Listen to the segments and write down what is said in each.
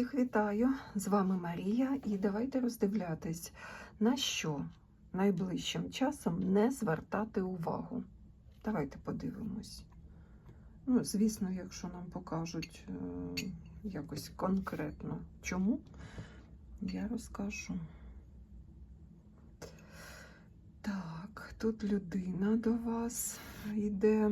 Всіх вітаю! З вами Марія, і давайте роздивлятись, на що найближчим часом не звертати увагу. Давайте подивимось. Ну, звісно, якщо нам покажуть е, якось конкретно чому, я розкажу. Так, тут людина до вас йде.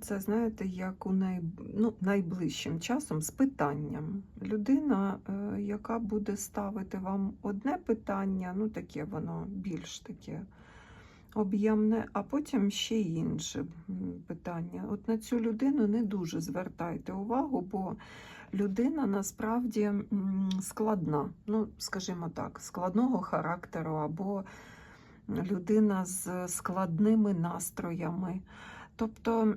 Це знаєте, як у най... ну, найближчим часом з питанням. Людина, е, яка буде ставити вам одне питання, ну таке воно більш таке об'ємне, а потім ще інше питання. От на цю людину не дуже звертайте увагу, бо людина насправді складна, ну, скажімо так, складного характеру, або людина з складними настроями. Тобто,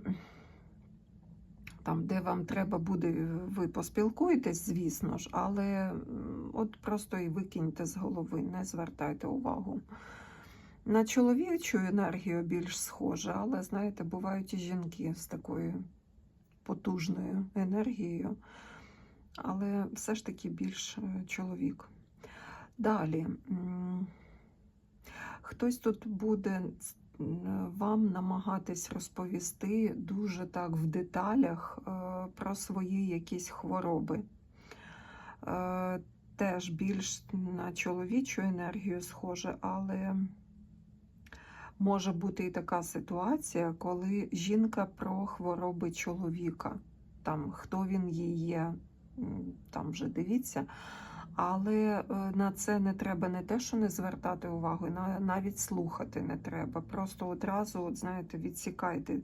там, де вам треба буде, ви поспілкуєтесь, звісно ж, але от просто і викиньте з голови, не звертайте увагу. На чоловічу енергію більш схоже, але знаєте, бувають і жінки з такою потужною енергією, але все ж таки більш е, чоловік. Далі. Хтось тут буде вам намагатись розповісти дуже так в деталях е, про свої якісь хвороби. Е, Теж більш на чоловічу енергію схоже, але може бути і така ситуація, коли жінка про хвороби чоловіка. Там хто він їй є, там вже дивіться. Але е, на це не треба не те, що не звертати увагу, навіть слухати не треба. Просто одразу, от знаєте, відсікайте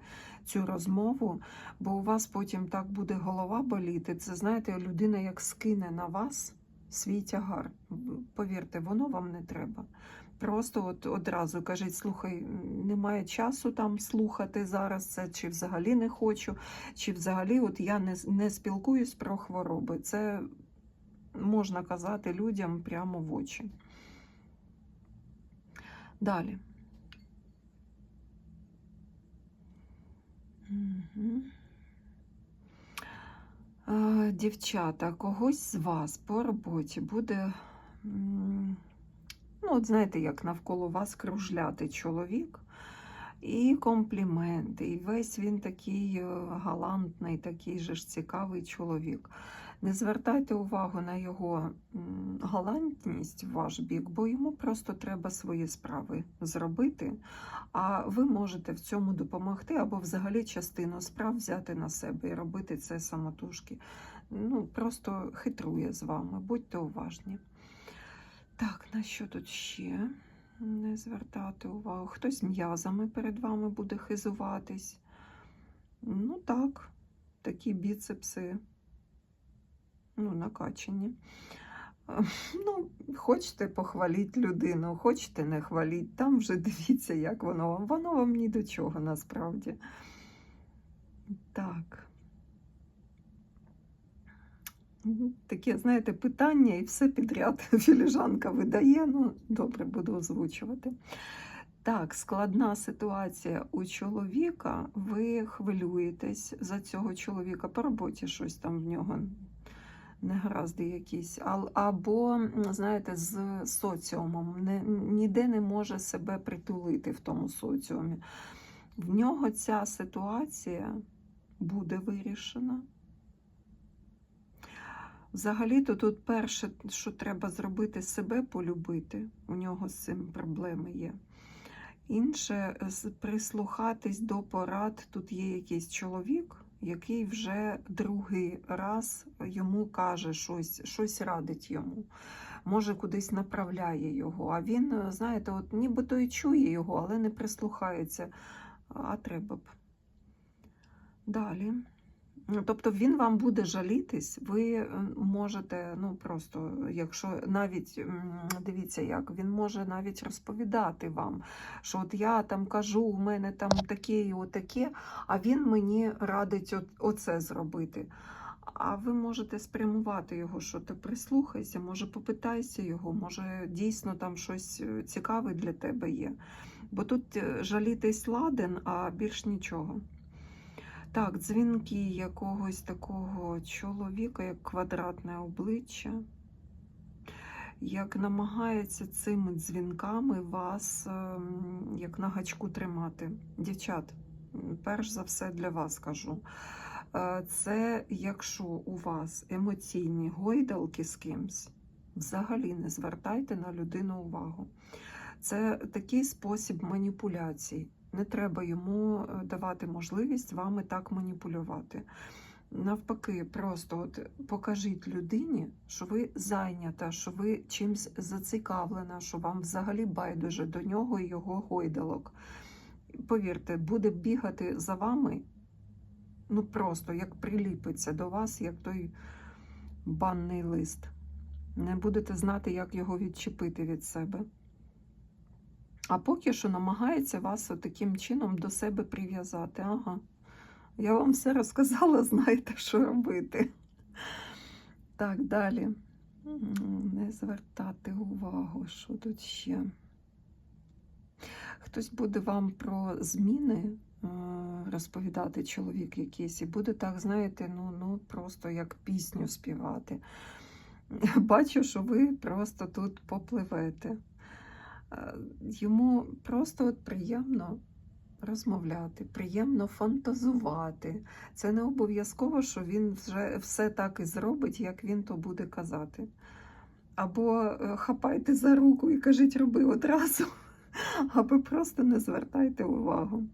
цю розмову, бо у вас потім так буде голова боліти. Це знаєте, людина як скине на вас свій тягар. Повірте, воно вам не треба. Просто от одразу кажіть, слухай, немає часу там слухати зараз це, чи взагалі не хочу, чи взагалі от я не, не спілкуюсь про хвороби. Це можна казати людям прямо в очі. Далі. Е, Дівчата, когось з вас по роботі буде, ну, от знаєте, як навколо вас кружляти чоловік, і компліменти, і весь він такий е, галантний, такий же ж цікавий чоловік. Не звертайте увагу на його галантність в ваш бік, бо йому просто треба свої справи зробити. А ви можете в цьому допомогти або взагалі частину справ взяти на себе і робити це самотужки. Ну, просто хитрує з вами, будьте уважні. Так, на що тут ще не звертати увагу? Хтось м'язами перед вами буде хизуватись. Ну так, такі біцепси ну, накачані. Е, Ну, хочете похваліть людину, хочете не хваліть, там вже дивіться, як воно вам. Воно вам ні до чого насправді. Так. Таке, знаєте, питання і все підряд філіжанка видає. Ну, добре, буду озвучувати. Так, складна ситуація у чоловіка. Ви хвилюєтесь за цього чоловіка по роботі щось там в нього негаразди якісь, або, знаєте, з соціумом не, ніде не може себе притулити в тому соціумі. В нього ця ситуація буде вирішена. Взагалі-то тут перше, що треба зробити, себе полюбити. У нього з цим проблеми є. Інше прислухатись до порад. Тут є якийсь чоловік, який вже другий раз йому каже щось, щось радить йому. Може, кудись направляє його. А він, знаєте, от нібито і чує його, але не прислухається. А треба б. Далі. Тобто він вам буде жалітись, ви е, можете, ну просто, якщо навіть дивіться, як він може навіть розповідати вам, що от я там кажу, у мене там таке і отаке, а він мені радить оце зробити. А ви можете спрямувати його, що ти прислухайся, може попитайся його, може дійсно там щось е, цікаве для тебе є. Бо тут е, жалітись ладен, а більш нічого. Так, дзвінки якогось такого чоловіка, як квадратне обличчя, як намагається цими дзвінками вас ем, як на гачку тримати. Дівчат, перш за все для вас кажу. Е, Це якщо у вас емоційні гойдалки з кимсь, взагалі не звертайте на людину увагу. Це такий спосіб маніпуляцій. Не треба йому е, давати можливість вами так маніпулювати. Навпаки, просто от покажіть людині, що ви зайнята, що ви чимсь зацікавлена, що вам взагалі байдуже до нього і його гойдалок. Повірте, буде бігати за вами, ну просто як приліпиться до вас, як той банний лист. Не будете знати, як його відчепити від себе. А поки що намагається вас таким чином до себе прив'язати. Ага. Я вам все розказала, знаєте, що робити. Так, далі. Не звертати увагу, що тут ще. Хтось буде вам про зміни е, розповідати, чоловік якийсь, і буде так, знаєте, ну, ну просто як пісню співати. Бачу, що ви просто тут попливете. Е, Йому просто от приємно розмовляти, приємно фантазувати. Це не обов'язково, що він вже все так і зробить, як він то буде казати. Або е, хапайте за руку і кажіть, роби одразу, або просто не звертайте увагу.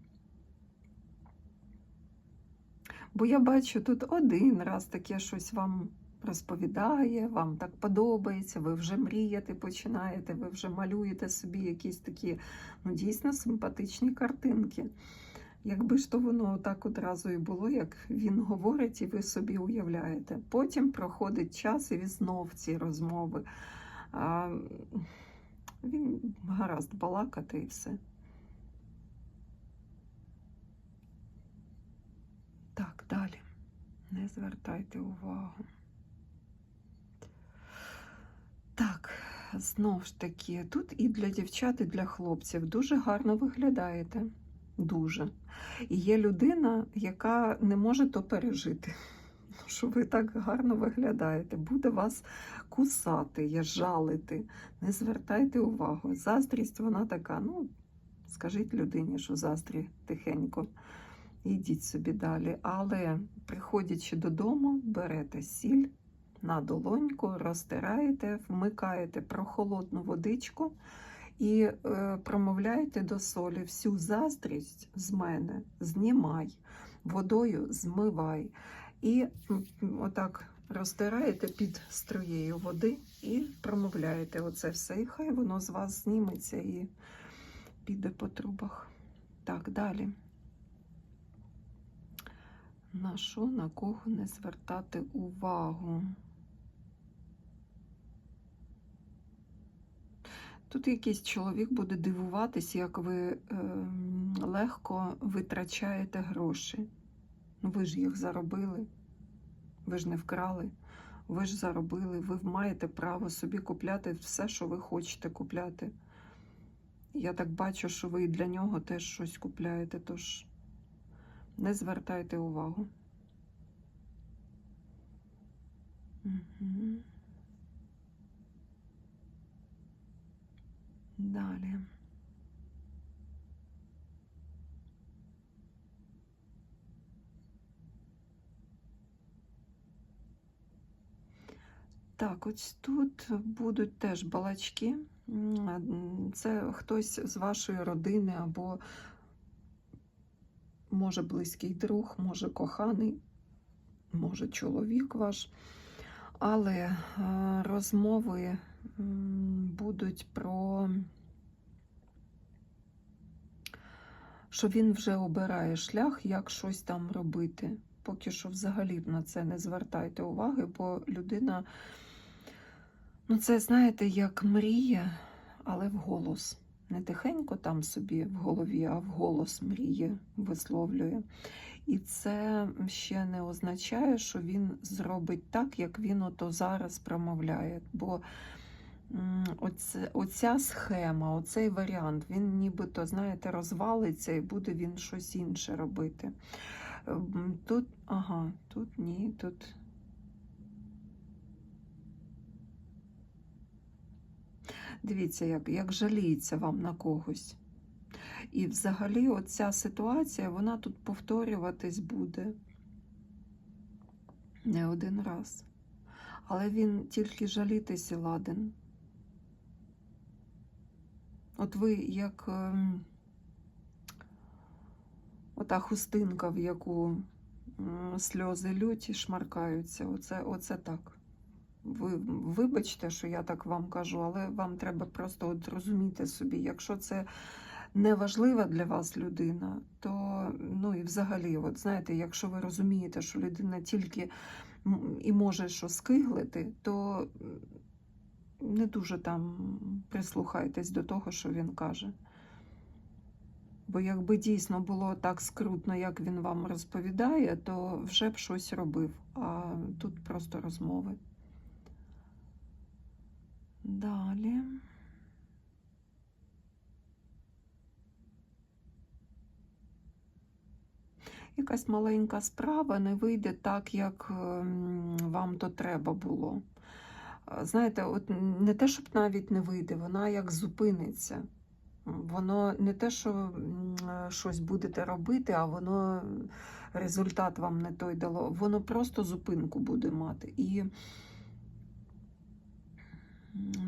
Бо я бачу, тут один раз таке щось вам розповідає, вам так подобається, ви вже мріяти починаєте, ви вже малюєте собі якісь такі ну, дійсно симпатичні картинки. Якби ж то воно так одразу і було, як він говорить, і ви собі уявляєте. Потім проходить час і знов ці розмови. А, він гаразд балакати і все. Так, далі. Не звертайте увагу. Так, знов ж таки, тут і для дівчат, і для хлопців дуже гарно виглядаєте. Дуже. І є людина, яка не може то пережити. Що ви так гарно виглядаєте, буде вас кусати, жалити. Не звертайте увагу. Заздрість, вона така, ну, скажіть людині, що заздрі тихенько. Йдіть собі далі. Але приходячи додому, берете сіль на долоньку, розтираєте, вмикаєте прохолодну водичку і е, промовляєте до солі всю заздрість з мене, знімай, водою змивай. І отак розтираєте під струєю води і промовляєте оце все. І хай воно з вас зніметься і піде по трубах. Так, далі. На що, на кого не звертати увагу? Тут якийсь чоловік буде дивуватись, як ви е, легко витрачаєте гроші. Ну, ви ж їх заробили, ви ж не вкрали, ви ж заробили, ви маєте право собі купляти все, що ви хочете купляти. Я так бачу, що ви для нього теж щось купляєте, тож не звертайте увагу. Угу. Далі. Так, ось тут будуть теж балачки. Це хтось з вашої родини або може близький друг, може коханий, може чоловік ваш. Але е, розмови будуть про, що він вже обирає шлях, як щось там робити. Поки що взагалі на це не звертайте уваги, бо людина, ну це, знаєте, як мріє, але вголос. Не тихенько там собі в голові, а вголос мріє, висловлює. І це ще не означає, що він зробить так, як він ото зараз промовляє. Бо оце, оця схема, оцей варіант, він нібито, знаєте, розвалиться і буде він щось інше робити. Тут, ага, тут ні, тут. Дивіться, як, як жаліється вам на когось. І взагалі оця ситуація, вона тут повторюватись буде не один раз. Але він тільки жалітись і ладен. От ви як ем, ота хустинка, в яку сльози люті шмаркаються. Оце, оце так. Ви вибачте, що я так вам кажу, але вам треба просто от розуміти собі, якщо це не важлива для вас людина, то ну і взагалі, от знаєте, якщо ви розумієте, що людина тільки і може що скиглити, то не дуже там прислухайтесь до того, що він каже. Бо якби дійсно було так скрутно, як він вам розповідає, то вже б щось робив. А тут просто розмови. Далі. Якась маленька справа не вийде так, як ем, вам то треба було. Знаєте, от не те, щоб навіть не вийде, вона як зупиниться. Воно не те, що щось будете робити, а воно результат вам не той дало. Воно просто зупинку буде мати. І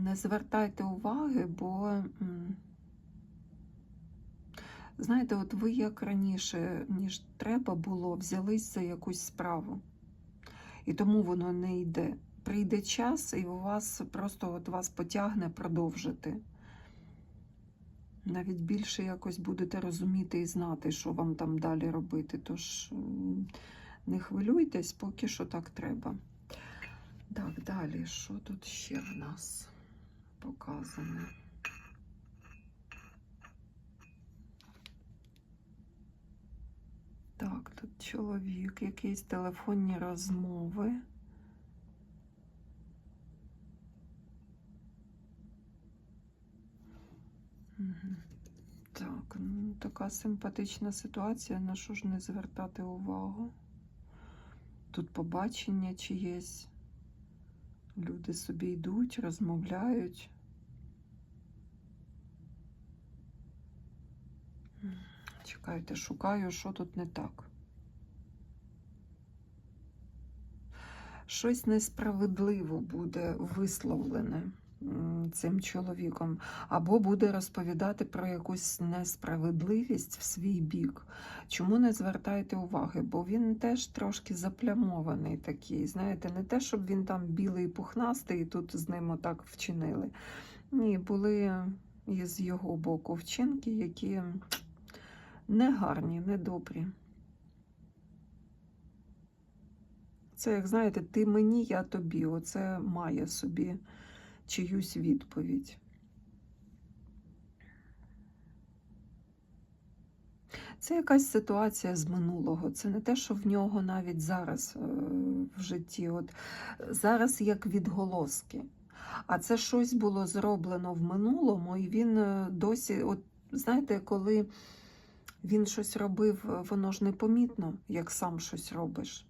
не звертайте уваги, бо, знаєте, от ви як раніше, ніж треба було, взялись за якусь справу. І тому воно не йде. Прийде час, і у вас просто от вас потягне продовжити. Навіть більше якось будете розуміти і знати, що вам там далі робити. Тож не хвилюйтесь, поки що так треба. Так, далі, що тут ще в нас показано? Так, тут чоловік, якісь телефонні розмови. Так, ну, така симпатична ситуація, на що ж не звертати увагу? Тут побачення чиєсь. Люди собі йдуть, розмовляють. Чекайте, шукаю, що тут не так. Щось несправедливо буде висловлене цим чоловіком, або буде розповідати про якусь несправедливість в свій бік. Чому не звертайте уваги? Бо він теж трошки заплямований такий. Знаєте, не те, щоб він там білий пухнастий, і тут з ним отак вчинили. Ні, були з його боку вчинки, які не гарні, не добрі. Це, як знаєте, ти мені, я тобі. Оце має собі чиюсь відповідь. Це якась ситуація з минулого. Це не те, що в нього навіть зараз е, в житті. От зараз як відголоски. А це щось було зроблено в минулому, і він е, досі, от знаєте, коли він щось робив, воно ж непомітно, як сам щось робиш.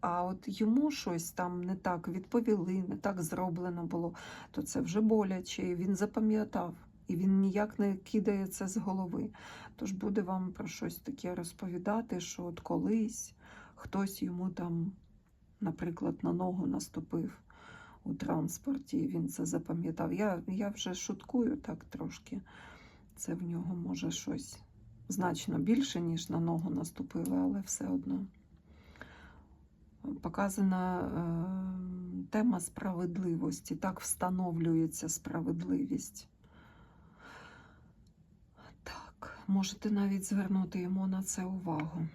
А от йому щось там не так відповіли, не так зроблено було, то це вже боляче, і він запам'ятав, і він ніяк не кидає це з голови. Тож буде вам про щось таке розповідати, що от колись хтось йому там, наприклад, на ногу наступив у транспорті, він це запам'ятав. Я, я вже шуткую так трошки. Це в нього може щось значно більше, ніж на ногу наступили, але все одно показана е, тема справедливості. Так встановлюється справедливість. Так, можете навіть звернути йому на це увагу.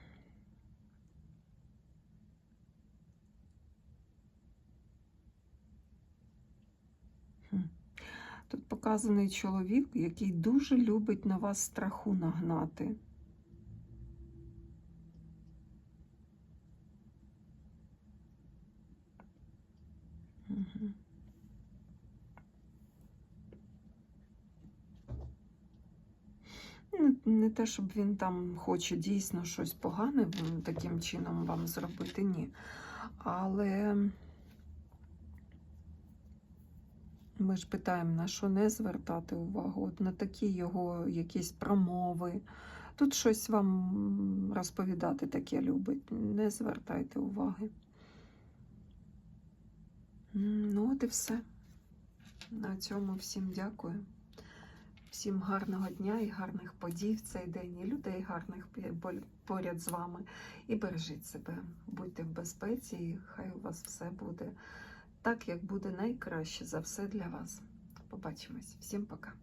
Тут показаний чоловік, який дуже любить на вас страху нагнати. Ну, не те, щоб він там хоче дійсно щось погане таким чином вам зробити, ні. Але ми ж питаємо, на що не звертати увагу, от на такі його якісь промови. Тут щось вам розповідати таке любить. Не звертайте уваги. Ну, от і все. На цьому всім дякую. Всім гарного дня і гарних подій в цей день, і людей гарних поряд з вами. І бережіть себе, будьте в безпеці, і хай у вас все буде так, як буде найкраще за все для вас. Побачимось. Всім пока.